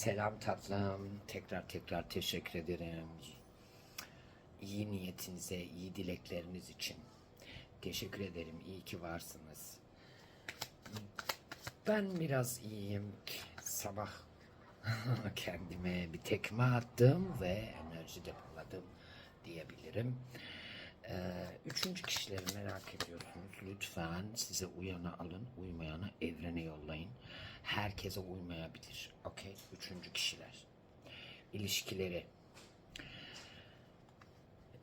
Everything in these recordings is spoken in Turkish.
Selam tatlım. Tekrar tekrar teşekkür ederim. İyi niyetinize, iyi dilekleriniz için. Teşekkür ederim. İyi ki varsınız. Ben biraz iyiyim. Sabah kendime bir tekme attım ve enerji depoladım diyebilirim. Ee, üçüncü kişileri merak ediyorsunuz. Lütfen size uyanı alın, uymayanı evrene yollayın. Herkese uymayabilir. Okey? Üçüncü kişiler. İlişkileri.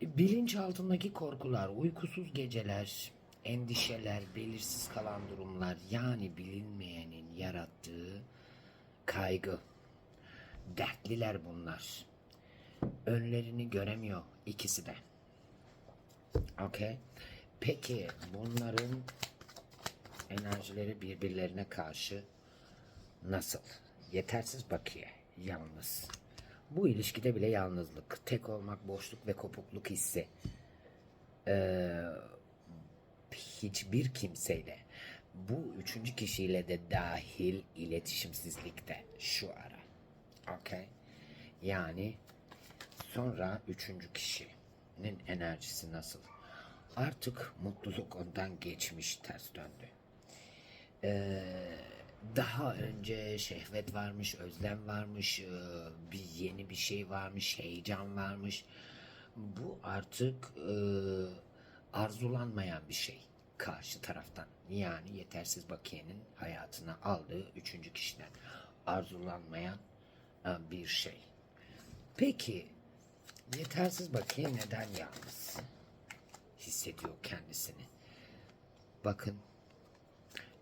Bilinç altındaki korkular, uykusuz geceler, endişeler, belirsiz kalan durumlar yani bilinmeyenin yarattığı kaygı. Dertliler bunlar. Önlerini göremiyor ikisi de. Okey. Peki bunların enerjileri birbirlerine karşı nasıl? Yetersiz bakiye, yalnız. Bu ilişkide bile yalnızlık, tek olmak, boşluk ve kopukluk hissi. Ee, hiçbir kimseyle, bu üçüncü kişiyle de dahil iletişimsizlikte şu ara. Okey. Yani sonra üçüncü kişinin enerjisi nasıl? Artık mutluluk ondan geçmiş, ters döndü. Ee, daha önce şehvet varmış, özlem varmış, e, bir yeni bir şey varmış, heyecan varmış. Bu artık e, arzulanmayan bir şey karşı taraftan. Yani yetersiz bakiyenin hayatına aldığı üçüncü kişiden arzulanmayan e, bir şey. Peki yetersiz bakiye neden yalnız hissediyor kendisini? Bakın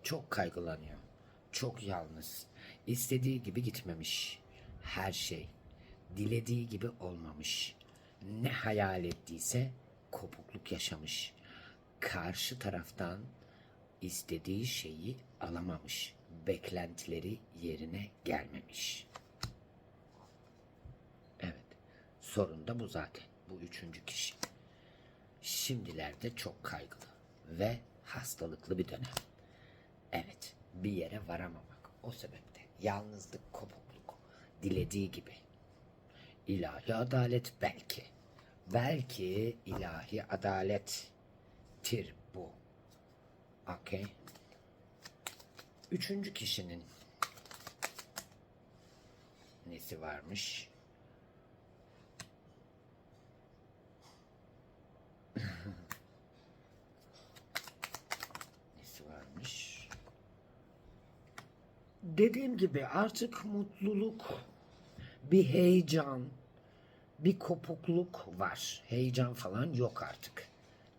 çok kaygılanıyor. Çok yalnız. İstediği gibi gitmemiş. Her şey. Dilediği gibi olmamış. Ne hayal ettiyse kopukluk yaşamış. Karşı taraftan istediği şeyi alamamış. Beklentileri yerine gelmemiş. Evet. Sorun da bu zaten. Bu üçüncü kişi. Şimdilerde çok kaygılı ve hastalıklı bir dönem. Evet, bir yere varamamak. O sebeple yalnızlık, kopukluk, dilediği gibi. İlahi adalet belki. Belki ilahi adalettir bu. Okey. Üçüncü kişinin nesi varmış? nesi varmış? Dediğim gibi artık mutluluk, bir heyecan, bir kopukluk var. Heyecan falan yok artık.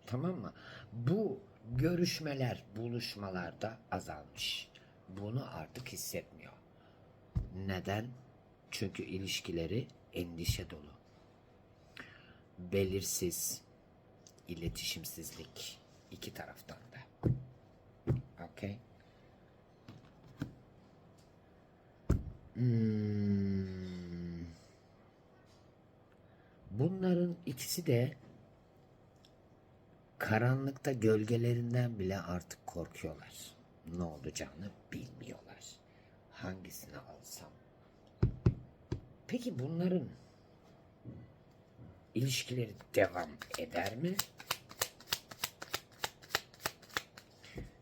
Tamam mı? Bu görüşmeler, buluşmalarda azalmış. Bunu artık hissetmiyor. Neden? Çünkü ilişkileri endişe dolu. Belirsiz, iletişimsizlik iki taraftan da. Okey. Hmm. Bunların ikisi de karanlıkta gölgelerinden bile artık korkuyorlar. Ne olacağını bilmiyorlar. Hangisini alsam? Peki bunların ilişkileri devam eder mi?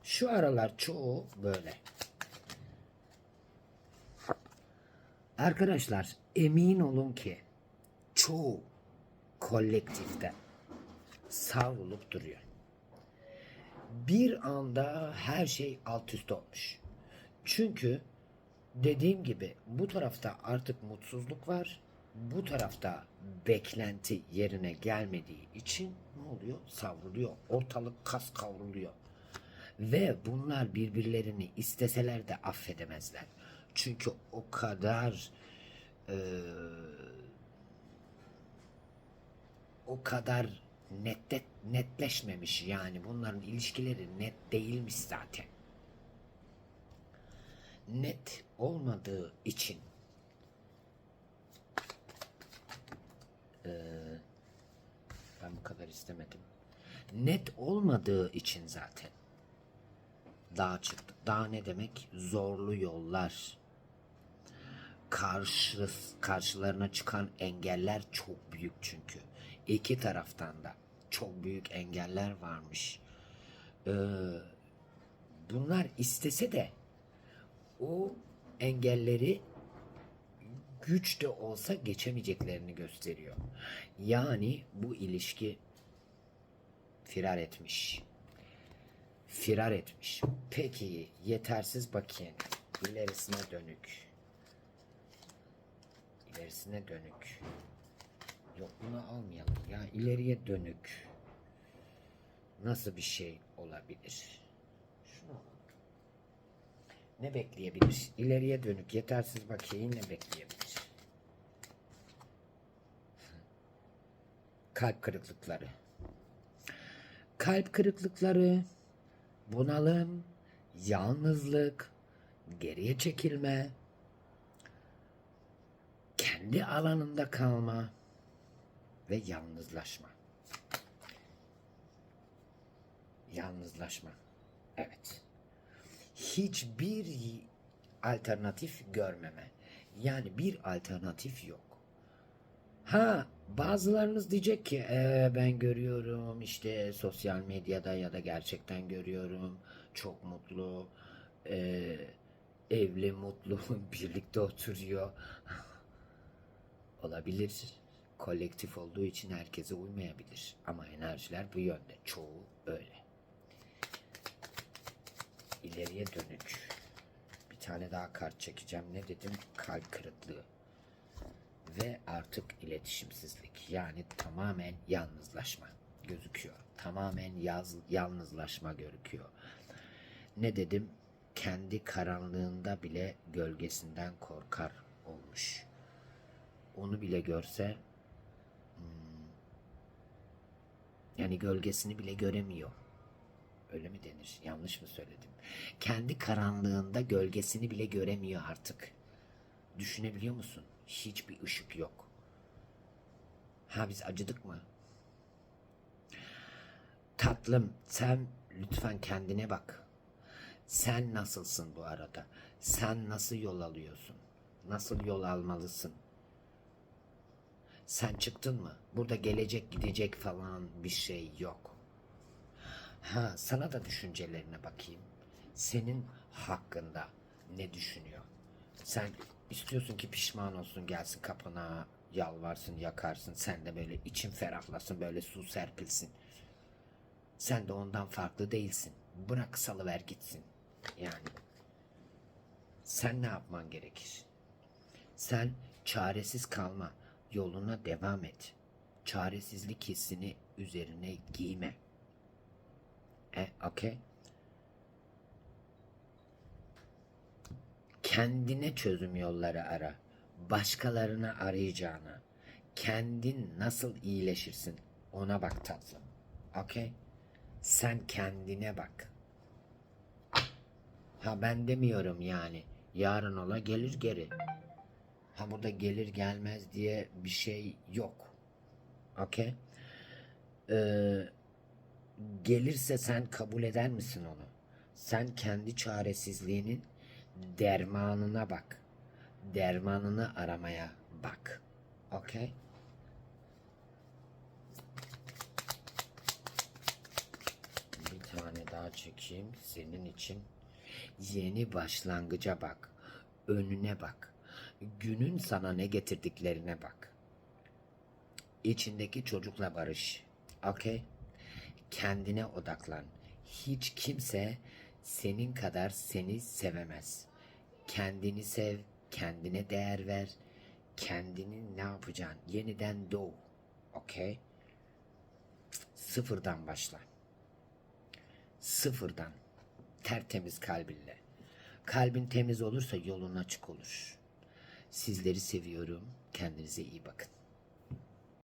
Şu aralar çoğu böyle. Arkadaşlar emin olun ki çoğu kolektifte savrulup duruyor. Bir anda her şey alt üst olmuş. Çünkü dediğim gibi bu tarafta artık mutsuzluk var. Bu tarafta beklenti yerine gelmediği için ne oluyor? Savruluyor. Ortalık kas kavruluyor. Ve bunlar birbirlerini isteseler de affedemezler. Çünkü o kadar eee, o kadar nette, netleşmemiş yani bunların ilişkileri net değilmiş zaten. Net olmadığı için eee, ben bu kadar istemedim. Net olmadığı için zaten dağa çıktık. Dağ ne demek? Zorlu yollar. Karşı karşılarına çıkan engeller çok büyük çünkü. İki taraftan da çok büyük engeller varmış. Ee, bunlar istese de o engelleri güç de olsa geçemeyeceklerini gösteriyor. Yani bu ilişki firar etmiş. Firar etmiş. Peki yetersiz bakayım. İlerisine dönük. İlerisine dönük. Yok bunu almayalım. Ya ileriye dönük. Nasıl bir şey olabilir? Şunu. Ne bekleyebilir? İleriye dönük yetersiz bakayım ne bekleyebilir? Kalp kırıklıkları. Kalp kırıklıkları, bunalım, yalnızlık, geriye çekilme, kendi alanında kalma ve yalnızlaşma. Yalnızlaşma. Evet. Hiçbir alternatif görmeme. Yani bir alternatif yok. Ha bazılarınız diyecek ki "Ee, ben görüyorum işte sosyal medyada ya da gerçekten görüyorum çok mutlu ee, evli mutlu birlikte oturuyor olabilir kolektif olduğu için herkese uymayabilir. Ama enerjiler bu yönde. Çoğu öyle. İleriye dönük. Bir tane daha kart çekeceğim. Ne dedim? Kalp kırıklığı. Ve artık iletişimsizlik. Yani tamamen yalnızlaşma gözüküyor. Tamamen yaz, yalnızlaşma gözüküyor. Ne dedim? Kendi karanlığında bile gölgesinden korkar olmuş. Onu bile görse hmm, yani gölgesini bile göremiyor. Öyle mi denir? Yanlış mı söyledim? Kendi karanlığında gölgesini bile göremiyor artık. Düşünebiliyor musun? Hiçbir ışık yok. Ha biz acıdık mı? Tatlım sen lütfen kendine bak. Sen nasılsın bu arada? Sen nasıl yol alıyorsun? Nasıl yol almalısın? Sen çıktın mı? Burada gelecek gidecek falan bir şey yok. Ha sana da düşüncelerine bakayım. Senin hakkında ne düşünüyor? Sen istiyorsun ki pişman olsun gelsin kapına yalvarsın yakarsın sen de böyle için ferahlasın böyle su serpilsin. Sen de ondan farklı değilsin. Bırak salıver gitsin. Yani sen ne yapman gerekir? Sen çaresiz kalma. Yoluna devam et. Çaresizlik hissini üzerine giyme. E, okey? kendine çözüm yolları ara. Başkalarına arayacağına. Kendin nasıl iyileşirsin ona bak tatlım. Okey? Sen kendine bak. Ha ben demiyorum yani. Yarın ola gelir geri. Ha burada gelir gelmez diye bir şey yok. Okey? Ee, gelirse sen kabul eder misin onu? Sen kendi çaresizliğinin dermanına bak. Dermanını aramaya bak. Okey? Bir tane daha çekeyim senin için. Yeni başlangıca bak. Önüne bak. Günün sana ne getirdiklerine bak. İçindeki çocukla barış. Okey? Kendine odaklan. Hiç kimse senin kadar seni sevemez. Kendini sev, kendine değer ver. Kendini ne yapacaksın? Yeniden doğ. Okey? Sıfırdan başla. Sıfırdan. Tertemiz kalbinle. Kalbin temiz olursa yolun açık olur. Sizleri seviyorum. Kendinize iyi bakın.